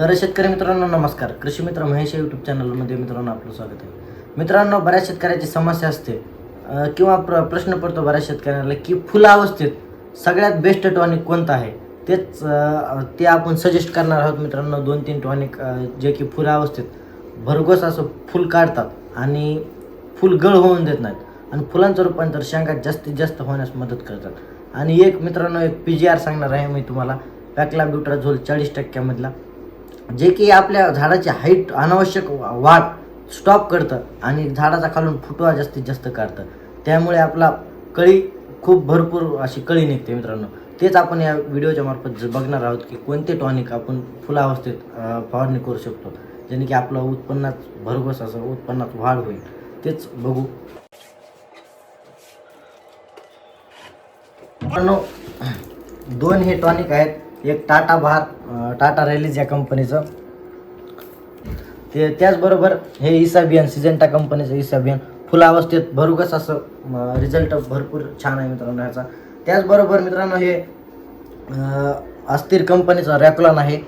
तर शेतकरी मित्रांनो नमस्कार. कृषी मित्र महेश यूट्यूब चॅनलमध्ये मित्रांनो आपलं स्वागत आहे. मित्रांनो बऱ्याच शेतकऱ्याची समस्या असते. किंवा प्र प्रश्न पडतो बऱ्याच शेतकऱ्याला की फुलावस्थेत सगळ्यात बेस्ट टॉनिक कोणतं आहे? तेच ते आपण सजेस्ट करणार आहोत मित्रांनो दोन तीन टॉनिक जे की फुलावस्थेत भरघोस असं फुल काढतात आणि फुल गळ होऊन देत नाहीत. आणि फुलांचं रूपांतर शेंगात जास्तीत जास्त होण्यास मदत करतात. आणि एक मित्रांनो एक पी जी आर सांगणार आहे मी तुम्हाला. पॅकला ब्युट्राझोल चाळीस टक्क्यामधला जे की आपल्या झाडाची हाईट अनावश्यक वाढ स्टॉप करतं आणि झाडाचा खालून फुटवा जास्तीत जास्त काढतं. त्यामुळे आपला कळी खूप भरपूर अशी कळी निघते मित्रांनो. तेच आपण या व्हिडिओच्या मार्फत ज- बघणार आहोत की कोणते टॉनिक आपण फुलावस्थेत अवस्थेत फवारणी करू शकतो. ज्याने की आपलं उत्पन्नात भरघोस असं उत्पन्नात वाढ होईल. तेच बघू. मित्रांनो दोन हे टॉनिक आहेत. एक टाटा भार टाटा रॅलीज या कंपनीचं ते त्याचबरोबर हे इसाबियन सिजेंटा कंपनीचं इसाबियन फुलावस्थेत भरघोस असं रिझल्ट भरपूर छान आहे मित्रांनो ह्याचा. त्याचबरोबर मित्रांनो हे अस्थिर कंपनीचं रॅकलॉन आहे.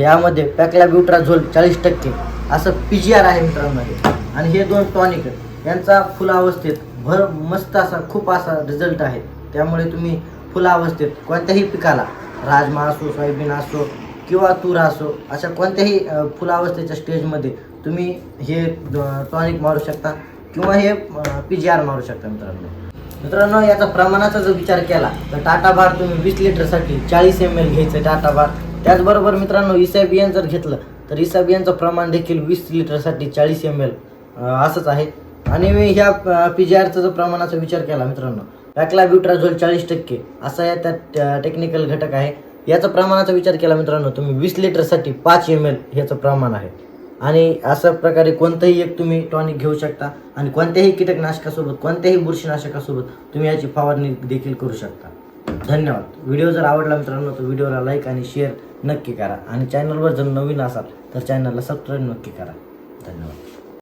यामध्ये पॅकला ब्युट्राझोल चाळीस टक्के. असं पी जी आर आहे मित्रांनो हे. आणि हे दोन टॉनिक यांचा फुलावस्थेत भर मस्त असा खूप असा रिझल्ट आहे. त्यामुळे तुम्ही फुलावस्थेत कोणत्याही पिकाला राजमा असो सोयाबीन असो किंवा तूर असो अशा कोणत्याही फुलावस्थेच्या स्टेजमध्ये तुम्ही हे टॉनिक मारू शकता किंवा हे पी जी आर मारू शकता मित्रांनो. मित्रांनो याचा प्रमाणाचा जर विचार केला तर टाटा बार तुम्ही वीस लिटरसाठी चाळीस एम एल घ्यायचं टाटा बार. त्याचबरोबर मित्रांनो इसाबियन जर घेतलं तर इसाबियनचं प्रमाण देखील वीस लिटरसाठी चाळीस एम एल असंच आहे. आणि मी ह्या पी जी आरचा जर प्रमाणाचा विचार केला मित्रांनो पॅक्लाब्युट्राझोल चाळीस टक्के. असा या त्यात टेक्निकल घटक आहे. याचा प्रमाणाचा विचार केला मित्रांनो तुम्ही वीस लिटरसाठी पाच एम एल ह्याचं प्रमाण आहे. आणि अशा प्रकारे कोणतंही एक तुम्ही टॉनिक घेऊ शकता आणि कोणत्याही कीटकनाशकासोबत कोणत्याही बुरशीनाशकासोबत तुम्ही याची फवारणी देखील करू शकता. धन्यवाद. व्हिडिओ जर आवडला मित्रांनो तर व्हिडिओला लाईक आणि शेअर नक्की करा. आणि चॅनलवर जर नवीन असाल तर चॅनलला सबस्क्राईब नक्की करा. धन्यवाद.